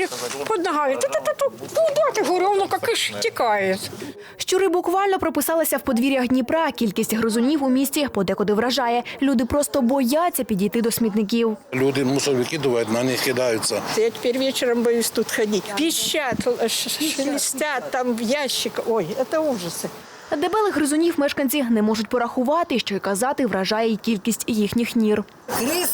щурик под ногами. Ту-ту-ту-ту. Куда ты, говорю, он как и штекает. Щури буквально прописалися в подвір'ях Дніпра. Кількість гризунів у місті подекуди вражає. Люди просто бояться підійти до смітників. Люди мусор викидывают, на них кидаются. Я теперь вечером боюсь тут ходить. Пищат, л- ш- шелестят, там в ящик. Ой, это ужасы. Дебелих гризунів мешканці не можуть порахувати, що й казати вражає й кількість їхніх нір. Крыс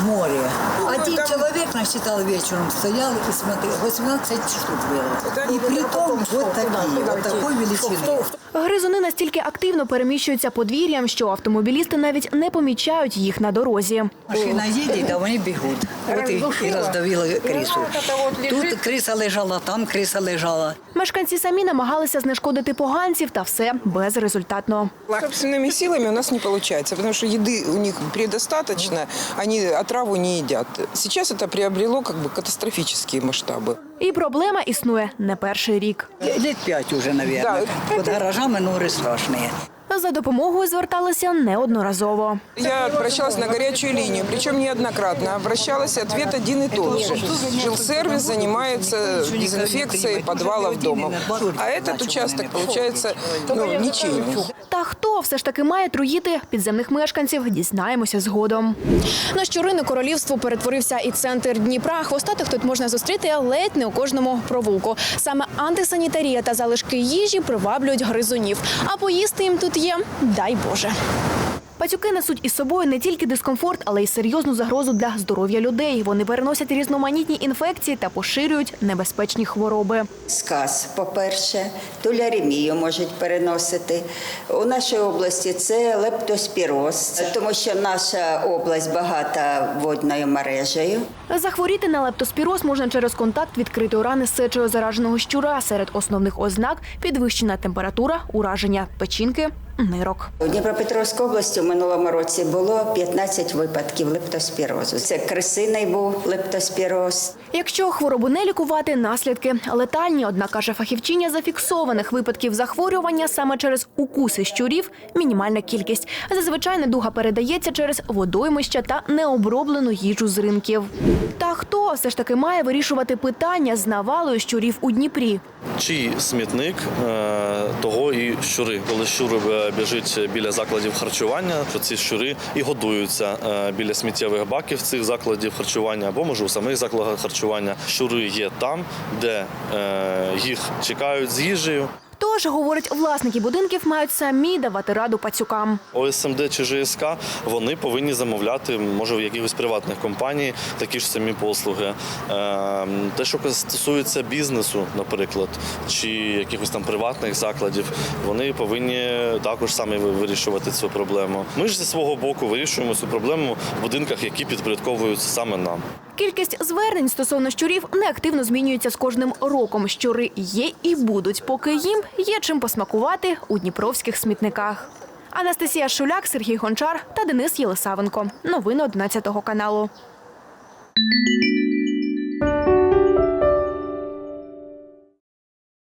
в море. Один человек насчитал вечером, стоял и смотрел. 18 штук было. И при том вот такие, вот такой величины. Гризуни настільки активно переміщуються подвір'ям, що автомобілісти навіть не помічають їх на дорозі. Машина едет, а они бегут. Вот и, и раздавила крысу. Тут крыса лежала, там крыса лежала. Мешканці самі намагалися знешкодити поганців, та все безрезультатно. Собственными силами у нас не получается, потому что еды у них предостаточно, они отраву не едят. Сейчас это приобрело как бы катастрофические масштабы. І проблема існує не перший рік. Лет пять уже, наверное. Под гаражами норы страшные. За допомогою зверталися неодноразово. Я обращалась на горячую линию, причем неоднократно. Обращалась, ответ один и тот же. Жилсервис занимается дезинфекцией подвалов дома. А этот участок, получается, ну, ничейный. Та хто все ж таки має труїти підземних мешканців, дізнаємося згодом. На щурине королівство перетворився і центр Дніпра. Хвостатих тут можна зустріти ледь не у кожному провулку. Саме антисанітарія та залишки їжі приваблюють гризунів. А поїсти їм тут є, дай Боже. Пацюки несуть із собою не тільки дискомфорт, але й серйозну загрозу для здоров'я людей. Вони переносять різноманітні інфекції та поширюють небезпечні хвороби. Сказ, по-перше, туляремію можуть переносити. У нашій області це лептоспіроз, тому що наша область багата водною мережею. Захворіти на лептоспіроз можна через контакт відкритої рани з сечею зараженого щура. Серед основних ознак підвищена температура, ураження печінки, нирок. У Дніпропетровській області в минулому році було 15 випадків лептоспірозу. Це крисиний був лептоспіроз, Якщо хворобу не лікувати, наслідки летальні. Однак каже фахівчиня, зафіксованих випадків захворювання саме через укуси щурів мінімальна кількість. Зазвичай недуга передається через водоймища та необроблену їжу з ринків. Та хто все ж таки має вирішувати питання з навалою щурів у Дніпрі? Чий смітник е, того і щури. Коли щур е, біжить біля закладів харчування, то ці щури і годуються е, біля сміттєвих баків цих закладів харчування або може у самих закладах харчування. Щури є там, де е, їх чекають з їжею. Тож, говорить, власники будинків мають самі давати раду пацюкам. ОСМД чи ЖСК вони повинні замовляти, може, в якихось приватних компаній такі ж самі послуги. Е, Те, що стосується бізнесу, наприклад, чи якихось там приватних закладів, вони повинні також самі вирішувати цю проблему. Ми ж зі свого боку вирішуємо цю проблему в будинках, які підпорядковуються саме нам. Кількість звернень стосовно щурів неактивно змінюється з кожним роком. Щури є і будуть, поки їм є чим посмакувати у дніпровських смітниках. Анастасія Шуляк, Сергій Гончар та Денис Єлисавенко. Новини 11 каналу.